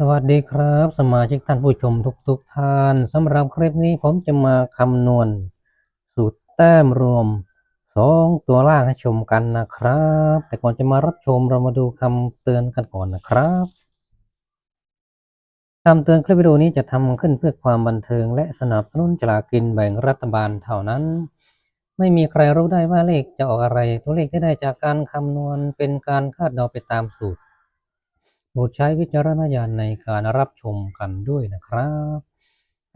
สวัสดีครับ สมาชิกท่านผู้ชมทุกๆทท่านสำหรับคลิปนี้ผมจะมาคำนวณ สูตรแต้มรวมสองตัวล่างให้ชมกันนะครับ แต่ก่อนจะมารับชมเรามาดูคำเตือนกันก่อนนะครับคำเตือนคลิปวิดีโอนี้จะทำขึ้นเพื่อความบันเทิง และสนับสนุนจลากินแบ่งรัฐบาลเท่านั้น ไม่มีใครรู้ได้ว่าเลขจะออกอะไร ตัวเลขที่ได้จากการคำนวณเป็นการคาดเดาไปตามสูตร โปรดใช้วิจารณญาณในการรับชมกันด้วยนะครับ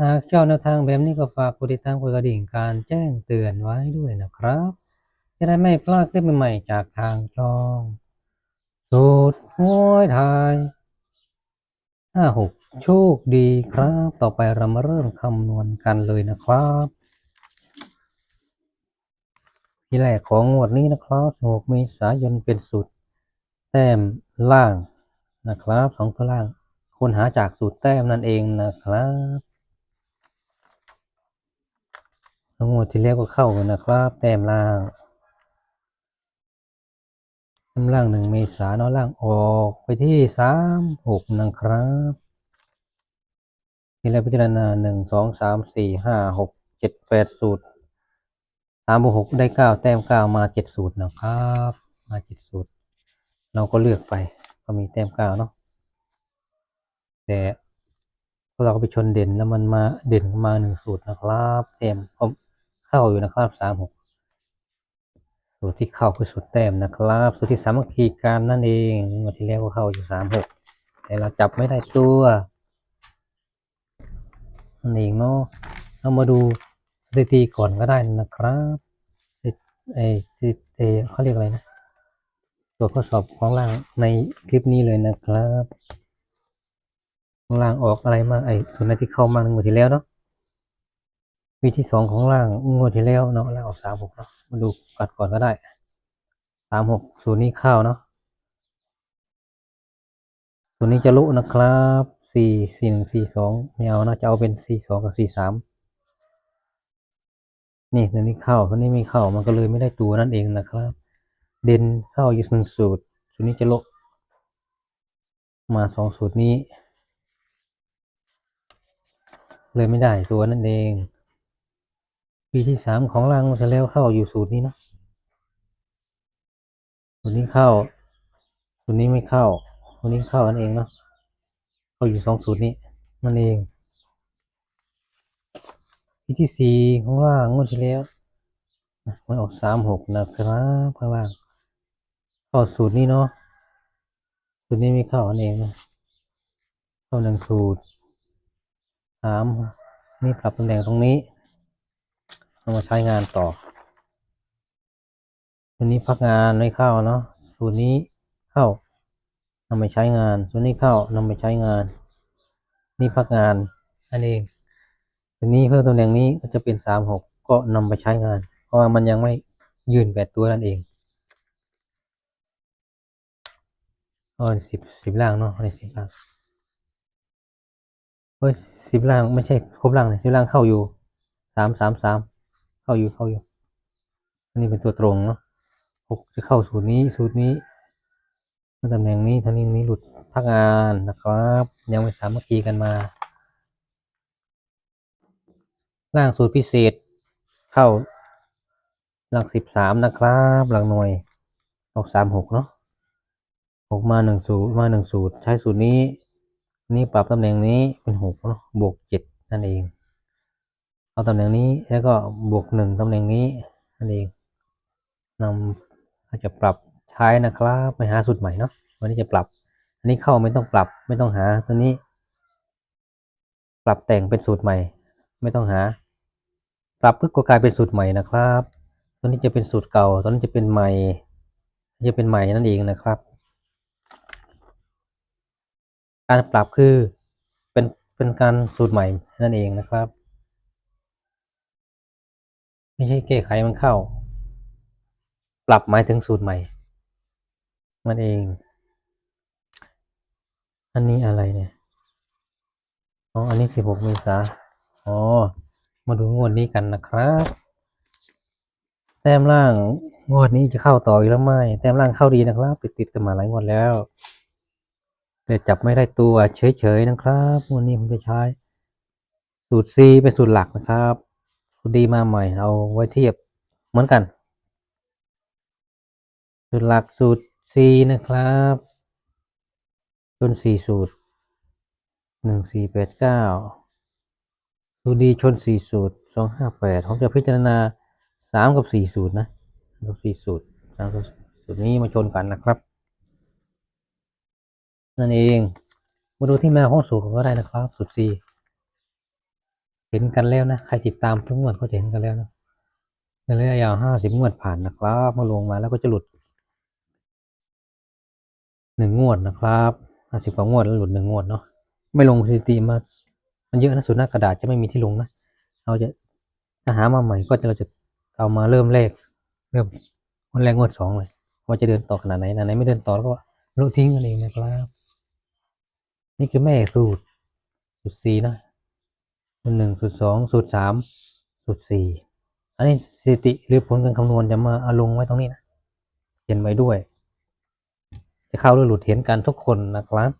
หากชอบแนวทางแบบนี้ก็ฝากกดติดตามกดกระดิ่งการแจ้งเตือนไว้ด้วยนะครับ จะได้ไม่พลาดคลิปใหม่ๆจากทางช่องสูตรหวยไทยห้าหกโชคดีครับ ต่อไปเรามาเริ่มคำนวณกันเลยนะครับที่แรกของงวดนี้นะครับ16เมษายนเป็นสูตรแต้มล่าง นะครับสองตัวล่างค้นหาจากสูตรแต้มนั่นเองนะครับทั้งหมดที่แล้วก็เข้ากันนะครับ แต้มล่างแต้มล่างหนึ่งเมษาเนาะล่างออกไปที่สามหกนะครับที่แล้วพิจารณาหนึ่งสองสามสี่ห้าหกเจ็ดแปดสูตรสามบวกหกได้เก้าแต้มเก้ามาเจ็ดสูตรนะครับ มาเจ็ดสูตร เราก็เลือกไป ก็มีแต้มเก้าเนาะแต่พอเราก็ไปชนเด่นแล้วมันมาเด่นมาหนึ่งสูตรนะครับแต้มผมเข้าอยู่นะครับสามหกสูตรที่เข้าคือสูตรแต้มนะครับ สูตรที่สามัคคีการนั่นเองงวดที่แล้วก็เข้าอยู่สามหกแต่เราจับไม่ได้ตัวนั่นเองเนาะเรามาดูสถิติก่อนก็ได้นะครับไอสิเอเขาเรียกอะไรนะ ตัวข้อสอบของล่างในคลิปนี้เลยนะครับของล่างออกอะไรมาไอ้ส่วนที่เข้ามางวดที่แล้วเนาะวีที่สองของล่างงวดที่แล้วเนาะล่างออกสามหกเนาะมาดูกัดก่อนก็ได้สามหกส่วนนี้เข้าเนาะส่วนนี้จะลุนะครับสี่สี่หนึ่งสี่สองไม่เอานะจะเอาเป็นสี่สองกับสี่สามนี่ส่วนนี้เข้าส่วนนี้ไม่เข้ามันก็เลยไม่ได้ตัวนั่นเองนะครับ เด่นเข้าอยู่หนึ่งสูตร สูตรนี้จะลบ มาสองสูตรนี้ เลยไม่ได้ตัวนั่นเอง ปีที่สามของรางจะแล้วเข้าอยู่สูตรนี้นะสูตรนี้เข้า สูตรนี้ไม่เข้าสูตรนี้เข้านั่นเองเนาะเข้าอยู่สองสูตรนี้นั่นเอง ปีที่สี่ของล่างงวดที่แล้วมันออกสามหกนะครับข้างล่าง เข้าสูตรนี้เนาะ สูตรนี้ไม่เข้าอันเองนะเข้าหนึ่งสูตรสามนี่ปรับตำแหน่งตรงนี้เอามาใช้งานต่อสูตรนี้พักงานไม่เข้าเนาะ สูตรนี้เข้านำไปใช้งาน สูตรนี้เข้านำไปใช้งาน นี่พักงานอันเองสูตรนี้เพิ่มตำแหน่งนี้ก็จะเป็นสามหกก็นำไปใช้งาน เพราะว่ามันยังไม่ยืนแปดตัวนั่นเอง อ๋อสิบสิบล่างเนาะในสิบล่างเฮ้ยสิบล่างไม่ใช่ครบล่างเลยสิบล่างเข้าอยู่สามสามสามเข้าอยู่เข้าอยู่ อันนี้เป็นตัวตรงเนาะหกจะเข้าสูตรนี้สูตรนี้ตำแหน่งนี้ทางนี้นี้หลุดพักงานนะครับ ยังไม่สามัคคีกันมา ล่างสูตรพิเศษ เข้าหลักสิบสามนะครับ หลักหน่วยออกสามหกเนาะ หกมาหนึ่งสูตรมาหนึ่งสูตร ใช้สูตรนี้ นี่ปรับตำแหน่งนี้เป็นหกเนาะบวกเจ็ดนั่นเอง เอาตำแหน่งนี้แล้วก็บวกหนึ่งตำแหน่งนี้นั่นเองนำอาจจะปรับใช้นะครับไปหาสูตรใหม่เนาะวันนี้จะปรับ อันนี้เข้าไม่ต้องปรับไม่ต้องหาตัวนี้ ปรับแต่งเป็นสูตรใหม่ ไม่ต้องหา ปรับเพื่อก็กลายเป็นสูตรใหม่นะครับตัวนี้จะเป็นสูตรเก่าตัวนี้จะเป็นใหม่จะเป็นใหม่นั่นเองนะครับ การปรับคือเป็นเป็นการสูตรใหม่นั่นเองนะครับ ไม่ใช่แก้ไขมันเข้า ปรับหมายถึงสูตรใหม่นั่นเอง อันนี้อะไรเนี่ยอ๋ออันนี้สิบหกเมษาอ๋อมาดูงวดนี้กันนะครับแต้มล่างงวดนี้จะเข้าต่ออีกแล้วไหมแต้มล่างเข้าดีนะครับ ติดติดกันมาหลายงวดแล้ว แต่จับไม่ได้ตัวเฉยๆนะครับวันนี้ผมจะใช้ สูตร C เป็นสูตรหลักนะครับสูตรดีมาใหม่เอาไว้เทียบเหมือนกัน สูตรหลักสูตร C นะครับจนสี่สูตรหนึ่งสี่แปดเก้าสูตรดีชนสี่สูตรสองห้าแปดผมจะพิจารณาสามกับสี่สูตรนะกับสี่สูตรสามกับสูตรนี้มาชนกันนะครับ นั่นเอง มาดูที่มาของสูตรก็ได้นะครับ สูตร C เห็นกันแล้วนะ ใครติดตามทุกงวดก็จะเห็นกันแล้วนะในระยะยาวห้าสิบงวดผ่านนะครับมาลงมาแล้วก็จะหลุดหนึ่งงวดนะครับห้าสิบกว่างวดแล้วหลุดหนึ่งงวดเนาะไม่ลงสถิติมามันเยอะนะสูตรหน้ากระดาษจะไม่มีที่ลงนะเราจะถ้าหามาใหม่ก็จะเราจะเอามาเริ่มแรกเริ่มวันแรกงวดสองเลยว่าจะเดินต่อขนาดไหนขนาดไหนไม่เดินต่อแล้วก็ลดทิ้งกันเองนะครับ นี่คือแม่สูตร สูตรสี่นะสูตรหนึ่งสูตรสองสูตรสามสูตรสี่อันนี้สติหรือผลการคำนวณจะมาเอาลงไว้ตรงนี้นะเขียนไว้ด้วย จะเข้าหรือหลุดเห็นกันทุกคนนะครับ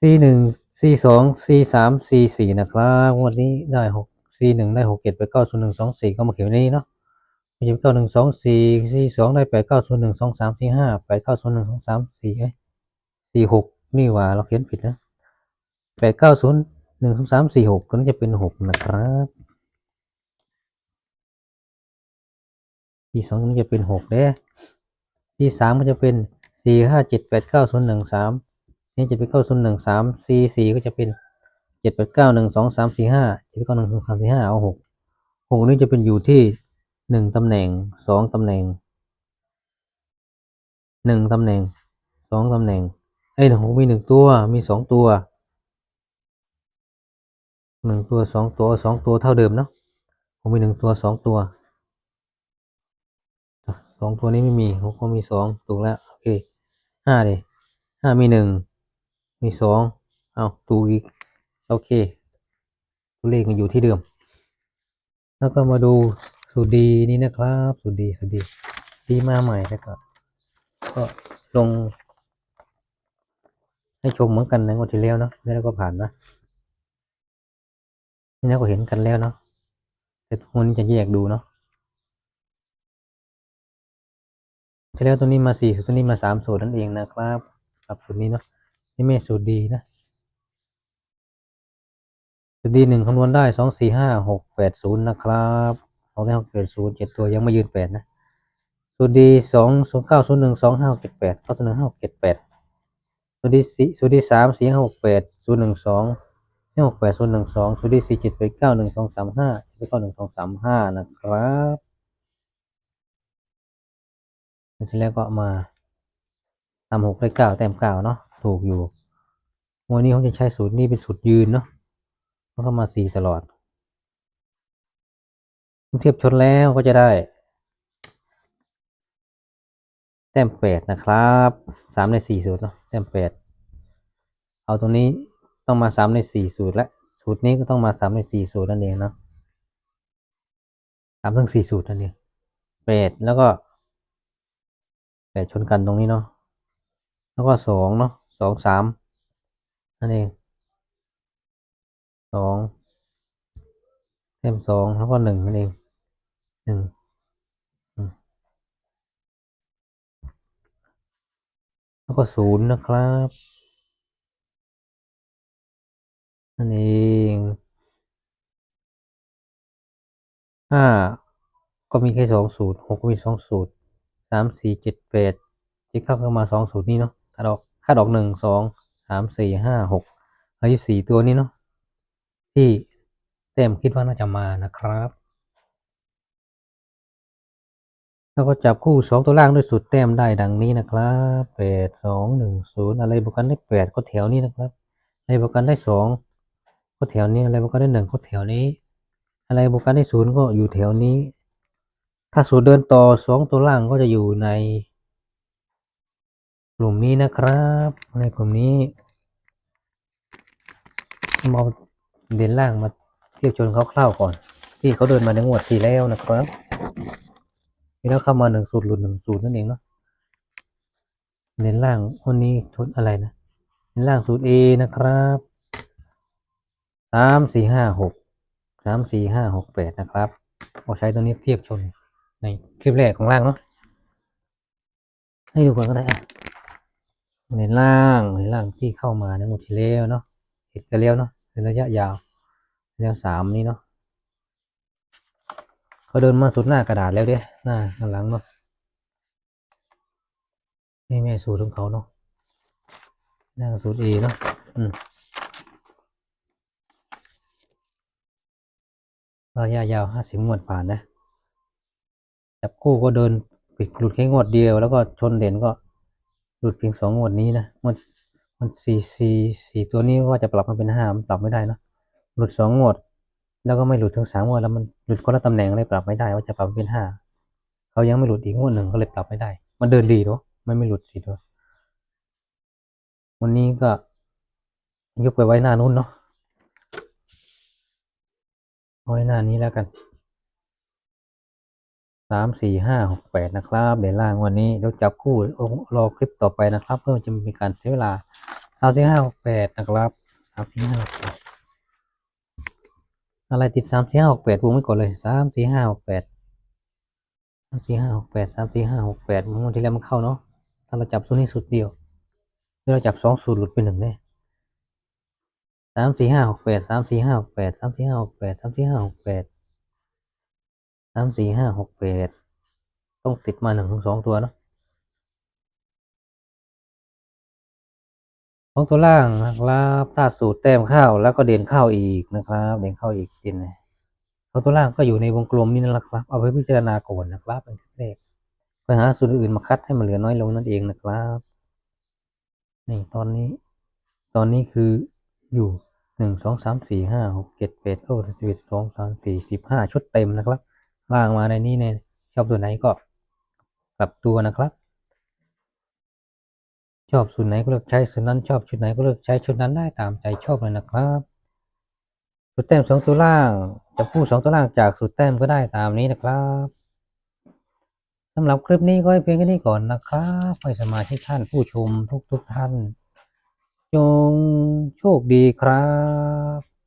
C หนึ่ง C สอง C สาม C สี่นะครับวดนี้ได้หก C หนึ่งได้หกเจ็ดไปเก้าศูนย์หนึ่งสองสี่ก็มาเขียนนี้เนาะไม่ใช่เก้าหนึ่งสองสี่ C สองได้แปดเก้าศูนย์หนึ่งสองสามสี่ห้าแปดเก้าศูนย์หนึ่งสองสามสี่ สี่หกนี่ว่าเราเขียนผิดนะแปดเก้าศูนย์หนึ่งสองสามสี่หกตัวนี้จะเป็นหกนะครับที่สองนี้จะเป็นหกเด้ที่สามก็จะเป็นสี่ห้าเจ็ดแปดเก้าศูนย์หนึ่งสามนี่จะเป็นเก้าศูนย์หนึ่งสามสี่สี่ก็จะเป็นเจ็ดแปดเก้าหนึ่งสองสามสี่ห้าเจ็ดเก้าหนึ่งสองสามสี่ห้าเอาหกหกนี้จะเป็นอยู่ที่หนึ่งตำแหน่งสองตำแหน่งหนึ่งตำแหน่งสองตำแหน่ง เอ้หกมีหนึ่งตัว มีสองตัว หนึ่งตัวสองตัวสองตัวเท่าเดิมเนาะผมมีหนึ่งตัวสองตัว สองตัวนี้ไม่มีผมก็มีสองถูกแล้ว โอเคห้าเลยห้ามีหนึ่ง มีสองเอาถูกอีก โอเค ตัวเลขมันอยู่ที่เดิม แล้วก็มาดูสูตรดีนี่นะครับ สูตรดีสูตรดี ดีมาใหม่แล้วก็ ก็ลง ให้ชมเหมือนกันในงวดที่แล้วเนาะแล้วก็ผ่านนะนี่เราก็เห็นกันแล้วเนาะแต่ทุกคนนี้จะแยกดูเนาะใช่แล้วตัวนี้มาสี่สูตรตัวนี้มาสามสูตรนั่นเองนะครับกับสูตรนี้เนาะนี่ไม่สูตรดีนะสูตรดีหนึ่งคำนวณได้สองสี่ห้าหกแปดศูนย์นะครับสองได้หกแปดศูนย์เจ็ดตัวยังไม่ยืนแปดนะสูตรดีสองศูนย์เก้าศูนย์หนึ่งสองห้าเจ็ดแปดเก้าศูนย์หนึ่งห้าเจ็ดแปด สูตรดีสี่สูตรดีสามสี่หกแปดศูนย์หนึ่งสองสี่หกแปดศูนย์หนึ่งสองศูนย์สี่เจ็ดแปดเก้าหนึ่งสองสามห้าเจ็ดเก้าหนึ่งสองสามห้านะครับที่แรกก็มาทำหกได้เก้าแต้มเก้าเนาะถูกอยู่วันนี้เขาจะใช้สูตรนี้เป็นสูตรยืนเนาะแล้วก็มาสี่ตลอดเทียบชนแล้วก็จะได้ แต้มแปดนะครับสามในสี่สูตรเนาะแต้มแปดเอาตรงนี้ต้องมาสามในสี่สูตรและสูตรนี้ก็ต้องมาสามในสี่สูตรนั่นเองเนาะสามถึงสี่สูตรนั่นเองแปดแล้วก็แปดชนกันตรงนี้เนาะแล้วก็สองเนาะสองสามนั่นเองสองเต็มสองแล้วก็หนึ่งนั่นเองหนึ่ง แล้วก็ศูนย์นะครับนั่นเองห้าก็มีแค่สองสูตรหกก็มีสองสูตรสามสี่เจ็ดแปดเจ็ดเข้าเข้ามาสองสูตรนี้เนาะถ้าดอกค่าดอกหนึ่งสองสามสี่ห้าหกแล้วสี่ตัวนี้เนาะที่เต็มคิดว่าน่าจะมานะครับ แล้วก็จับคู่สองตัวล่างด้วยสูตรแต้มได้ดังนี้นะครับแปดสองหนึ่งศูนย์อะไรบวกกันได้แปดก็แถวนี้นะครับอะไรบวกกันได้สองก็แถวนี้อะไรบวกกันได้หนึ่งก็แถวนี้ อะไรบวกกันได้ศูนย์ก็อยู่แถวนี้ ถ้าสูตรเดินต่อสองตัวล่างก็จะอยู่ใน กลุ่มนี้นะครับในกลุ่มนี้มาเด่นล่างมาเทียบชนคร่าวๆก่อน ที่เขาเดินมาในงวดที่แล้วนะครับ นี่แล้วเข้ามาหนึ่งสูตรหลุดหนึ่งสูตรนั่นเองเนาะเน้นล่างวันนี้ชุดอะไรนะเน้นล่างสูตร A นะครับสามสี่ห้าหกสามสี่ห้าหกแปดนะครับเราใช้ตัวนี้เทียบชนในคลิปแรกของล่างเนาะให้ดูก่อนก็ได้อะเน้นล่างเน้นล่างที่เข้ามาในหมดที่แล้วเนาะเห็นกันแล้วเนาะเป็นระยะยาวระยะสามนี้เนาะ เขาเดินมาสุดหน้ากระดาษแล้วเด้หน้าข้างหลังเนาะนี่แม่สูตรของเขาเนาะหน้าสูตร A เนาะอืมระยะยาวห้าสิบงวดผ่านนะจับคู่ก็เดินปิดหลุดแค่งวดเดียว แล้วก็ชนเด่นก็หลุดเพียงสองงวดนี้นะงวดมันสี่สี่สี่ตัวนี้ว่าจะปรับมาเป็นห้ามันปรับไม่ได้เนะหลุดสองงวด แล้วก็ไม่หลุดถึงสามงวดแล้วมันหลุดคนละตำแหน่งเลยปรับไม่ได้ว่าจะปรับเป็นห้าเขายังไม่หลุดอีกงวดหนึ่งก็เลยปรับไม่ได้ มันเดินดีเนาะมันไม่หลุดสี่ตัววันนี้ก็ยกไปไว้หน้านู้นเนาะเอาไว้หน้านี้แล้วกันสามสี่ห้าหกแปดนะครับ เดี๋ยวล่างวันนี้เดี๋ยวจับคู่รอคลิปต่อไปนะครับ เพื่อจะมีการเสียเวลาสามสี่ห้าหกแปดนะครับสามสี่ห้าหกแปด อะไรติดสามสี่ห้าหกแปดวงไม่กดเลยสามสี่ห้าหกแปดสามสี่ห้าหกแปดสามสี่ห้าหกแปดมันที่แล้วมันเข้าเนาะถ้าเราจับสูตรนี้สุดเดียวถ้าเราจับสองสูตรหลุดไปหนึ่งแน่สามสี่ห้าหกแปดสามสี่ห้าหกแปดสามสี่ห้าหกแปดสามสี่ห้าหกแปดสามสี่ห้าหกแปดต้องติดมาหนึ่งถึงสองตัวเนาะ สองตัวล่างนะครับถ้าสูตรแต้มข้าวแล้วก็เด่นข้าวอีกนะครับ เด่นข้าวอีกเด่นสองตัวล่างก็อยู่ในวงกลมนี่นั่นแหละครับ เอาไปพิจารณาก่อนนะครับเป็นแรกไปหาสูตรอื่นมาคัดให้มันเหลือน้อยลงนั่นเองนะครับนี่ตอนนี้ ตอนนี้คืออยู่หนึ่งสองสามสี่ห้าหกเจ็ดแปดเก้าสิบเอ็ดสองสามสี่สิบห้าชุดเต็มนะครับล่างมาในนี้เนี่ยชอบตัวไหนก็ปรับตัวนะครับ ชอบสูตรไหนก็เลือกใช้สูตรนั้นชอบชุดไหนก็เลือกใช้ชุดนั้นได้ตามใจชอบเลยนะครับสูตรแต้มสองตัวล่างจะพูดสองตัวล่างจากสูตรแต้มก็ได้ตามนี้นะครับสำหรับคลิปนี้ก็ให้เพียงแค่นี้ก่อนนะครับให้สมาชิกท่านผู้ชมทุกทุกท่าน จงโชคดีครับ